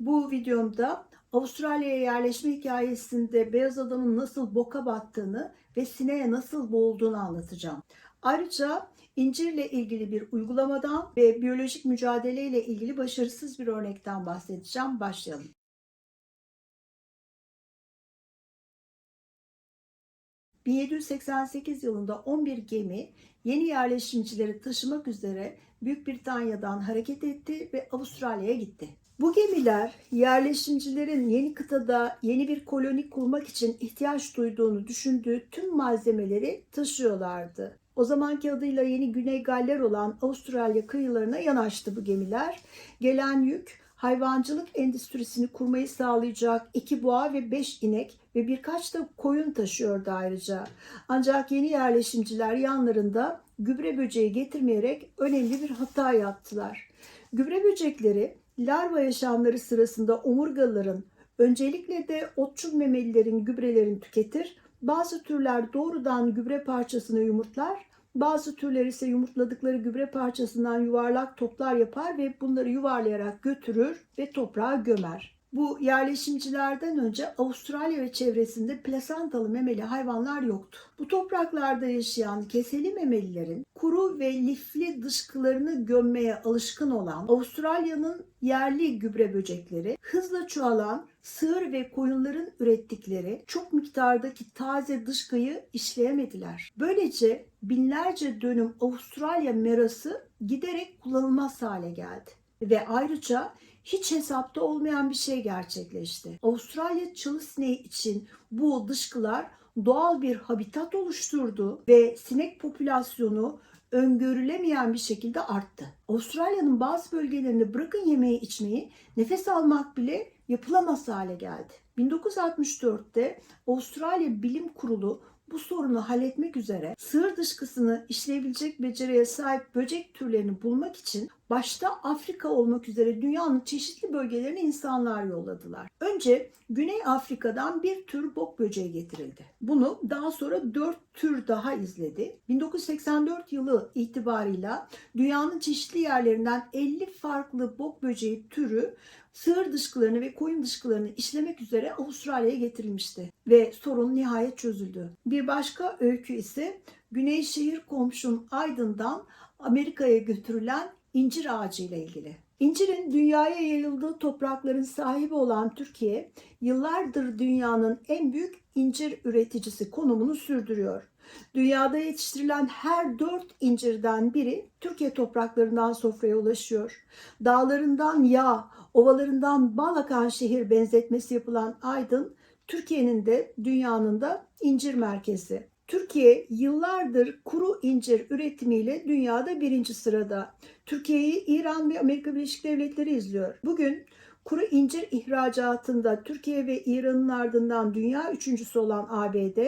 Bu videomda Avustralya'ya yerleşme hikayesinde beyaz adamın nasıl boka battığını ve sineğe nasıl boğulduğunu anlatacağım. Ayrıca incirle ilgili bir uygulamadan ve biyolojik mücadeleyle ilgili başarısız bir örnekten bahsedeceğim. Başlayalım. ...1788 yılında 11 gemi yeni yerleşimcileri taşımak üzere Büyük Britanya'dan hareket etti ve Avustralya'ya gitti. Bu gemiler yerleşimcilerin yeni kıtada yeni bir koloni kurmak için ihtiyaç duyduğunu düşündüğü tüm malzemeleri taşıyorlardı. O zamanki adıyla yeni Güney Galler olan Avustralya kıyılarına yanaştı bu gemiler. Gelen yük hayvancılık endüstrisini kurmayı sağlayacak iki boğa ve beş inek ve birkaç da koyun taşıyordu ayrıca. Ancak yeni yerleşimciler yanlarında gübre böceği getirmeyerek önemli bir hata yaptılar. Gübre böcekleri larva yaşamları sırasında omurgalıların öncelikle de otçul memelilerin gübrelerini tüketir. Bazı türler doğrudan gübre parçasını yumurtlar. Bazı türler ise yumurtladıkları gübre parçasından yuvarlak toplar yapar ve bunları yuvarlayarak götürür ve toprağa gömer. Bu yerleşimcilerden önce Avustralya ve çevresinde plasantalı memeli hayvanlar yoktu. Bu topraklarda yaşayan keseli memelilerin kuru ve lifli dışkılarını gömmeye alışkın olan Avustralya'nın yerli gübre böcekleri hızla çoğalan sığır ve koyunların ürettikleri çok miktardaki taze dışkıyı işleyemediler. Böylece binlerce dönüm Avustralya merası giderek kullanılmaz hale geldi. Ve ayrıca hiç hesapta olmayan bir şey gerçekleşti. Avustralya çalı sineği için bu dışkılar doğal bir habitat oluşturdu ve sinek popülasyonu öngörülemeyen bir şekilde arttı. Avustralya'nın bazı bölgelerinde bırakın yemeği içmeyi nefes almak bile yapılamaz hale geldi. 1964'te Avustralya Bilim Kurulu bu sorunu halletmek üzere sığır dışkısını işleyebilecek beceriye sahip böcek türlerini bulmak için başta Afrika olmak üzere dünyanın çeşitli bölgelerine insanlar yolladılar. Önce Güney Afrika'dan bir tür bok böceği getirildi. Bunu daha sonra dört tür daha izledi. 1984 yılı itibarıyla dünyanın çeşitli yerlerinden 50 farklı bok böceği türü sığır dışkılarını ve koyun dışkılarını işlemek üzere Avustralya'ya getirilmişti ve sorun nihayet çözüldü. Bir başka öykü ise Güney şehir komşum Aydın'dan Amerika'ya götürülen incir ağacı ile ilgili. İncirin dünyaya yayıldığı toprakların sahibi olan Türkiye, yıllardır dünyanın en büyük incir üreticisi konumunu sürdürüyor. Dünyada yetiştirilen her dört incirden biri Türkiye topraklarından sofraya ulaşıyor. Dağlarından yağ, ovalarından bal akan şehir benzetmesi yapılan Aydın, Türkiye'nin de dünyanın da incir merkezi. Türkiye yıllardır kuru incir üretimiyle dünyada birinci sırada. Türkiye'yi İran ve Amerika Birleşik Devletleri izliyor. Bugün kuru incir ihracatında Türkiye ve İran'ın ardından dünya üçüncüsü olan ABD,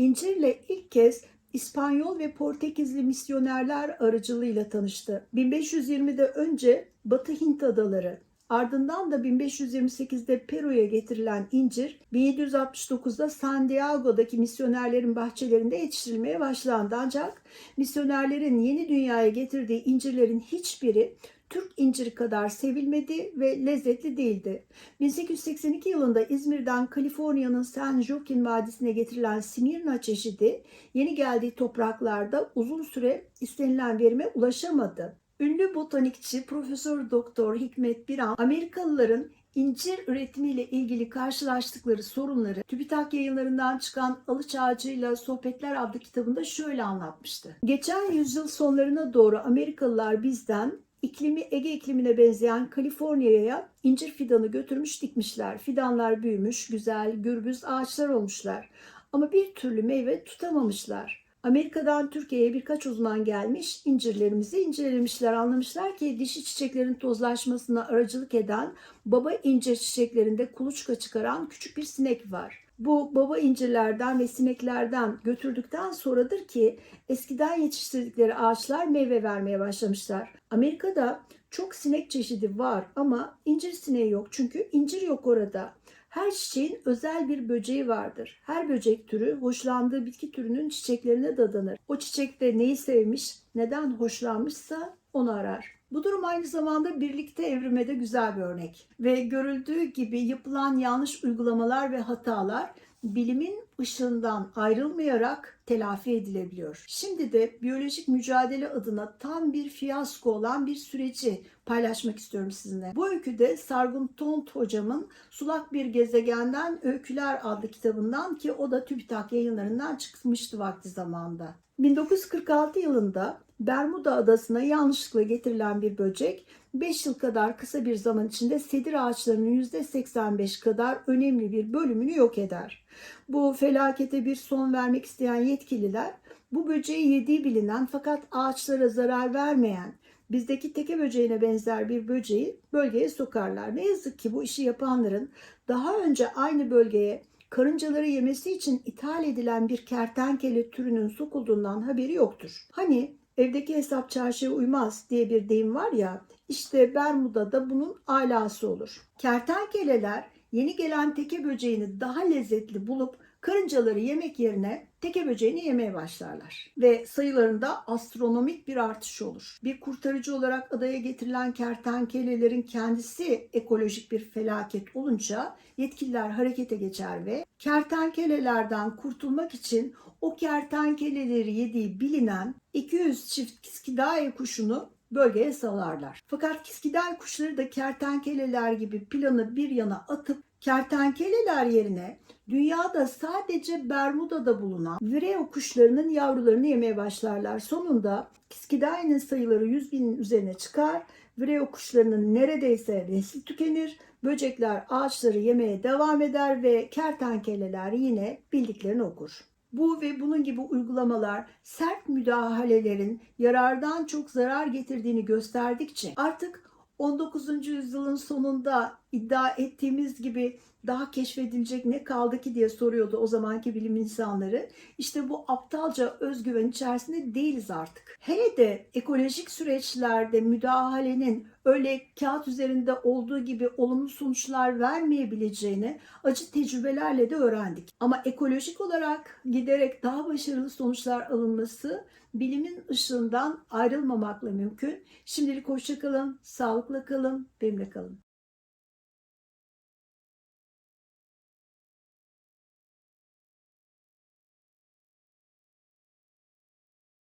incirle ilk kez İspanyol ve Portekizli misyonerler aracılığıyla tanıştı. 1520'de önce Batı Hint adaları, Ardından da 1528'de Peru'ya getirilen incir 1769'da San Diego'daki misyonerlerin bahçelerinde yetiştirilmeye başlandı. Ancak misyonerlerin yeni dünyaya getirdiği incirlerin hiçbiri Türk inciri kadar sevilmedi ve lezzetli değildi. 1882 yılında İzmir'den Kaliforniya'nın San Joaquin Vadisi'ne getirilen Simirna çeşidi yeni geldiği topraklarda uzun süre istenilen verime ulaşamadı. Ünlü botanikçi Profesör Doktor Hikmet Biran, Amerikalıların incir üretimiyle ilgili karşılaştıkları sorunları TÜBİTAK yayınlarından çıkan Alıç Ağacı'yla Sohbetler adlı kitabında şöyle anlatmıştı. Geçen yüzyıl sonlarına doğru Amerikalılar bizden iklimi Ege iklimine benzeyen Kaliforniya'ya incir fidanı götürmüş dikmişler. Fidanlar büyümüş, güzel, gürbüz ağaçlar olmuşlar. Ama bir türlü meyve tutamamışlar. Amerika'dan Türkiye'ye birkaç uzman gelmiş, incirlerimizi incelemişler. Anlamışlar ki dişi çiçeklerin tozlaşmasına aracılık eden baba incir çiçeklerinde kuluçka çıkaran küçük bir sinek var. Bu baba incirlerden ve sineklerden götürdükten sonradır ki eskiden yetiştirdikleri ağaçlar meyve vermeye başlamışlar. Amerika'da çok sinek çeşidi var ama incir sineği yok çünkü incir yok orada. Her çiçeğin özel bir böceği vardır. Her böcek türü hoşlandığı bitki türünün çiçeklerine dadanır. O çiçekte neyi sevmiş, neden hoşlanmışsa onu arar. Bu durum aynı zamanda birlikte evrime de güzel bir örnek. Ve görüldüğü gibi yapılan yanlış uygulamalar ve hatalar bilimin ışığından ayrılmayarak telafi edilebiliyor. Şimdi de biyolojik mücadele adına tam bir fiyasko olan bir süreci paylaşmak istiyorum sizinle. Bu öyküde Sargun Tont hocamın Sulak Bir Gezegenden Öyküler adlı kitabından ki o da TÜBİTAK yayınlarından çıkmıştı vakti zamanında. 1946 yılında Bermuda adasına yanlışlıkla getirilen bir böcek 5 yıl kadar kısa bir zaman içinde sedir ağaçlarının %85 kadar önemli bir bölümünü yok eder. Bu felakete bir son vermek isteyen yetkililer bu böceği yediği bilinen fakat ağaçlara zarar vermeyen bizdeki teke böceğine benzer bir böceği bölgeye sokarlar. Ne yazık ki bu işi yapanların daha önce aynı bölgeye karıncaları yemesi için ithal edilen bir kertenkele türünün sokulduğundan haberi yoktur. Hani evdeki hesap çarşıya uymaz diye bir deyim var ya işte Bermuda'da bunun alası olur. Kertenkeleler yeni gelen teke böceğini daha lezzetli bulup karıncaları yemek yerine teke böceğini yemeye başlarlar. Ve sayılarında astronomik bir artış olur. Bir kurtarıcı olarak adaya getirilen kertenkelelerin kendisi ekolojik bir felaket olunca yetkililer harekete geçer ve kertenkelelerden kurtulmak için o kertenkeleleri yediği bilinen 200 çift kiskidae kuşunu bölgeye salarlar. Fakat kiskidal kuşları da kertenkeleler gibi planı bir yana atıp kertenkeleler yerine dünyada sadece Bermuda'da bulunan vireo kuşlarının yavrularını yemeye başlarlar. Sonunda kiskidae'nin sayıları 100 binin üzerine çıkar. Vireo kuşlarının neredeyse nesli tükenir. Böcekler ağaçları yemeye devam eder ve kertenkeleler yine bildiklerini okur. Bu ve bunun gibi uygulamalar sert müdahalelerin yarardan çok zarar getirdiğini gösterdikçe artık 19. yüzyılın sonunda iddia ettiğimiz gibi daha keşfedilecek ne kaldı ki diye soruyordu o zamanki bilim insanları. İşte bu aptalca özgüven içerisinde değiliz artık. Hele de ekolojik süreçlerde müdahalenin öyle kağıt üzerinde olduğu gibi olumlu sonuçlar vermeyebileceğini acı tecrübelerle de öğrendik. Ama ekolojik olarak giderek daha başarılı sonuçlar alınması bilimin ışığından ayrılmamakla mümkün. Şimdilik hoşçakalın, sağlıkla kalın, benimle kalın.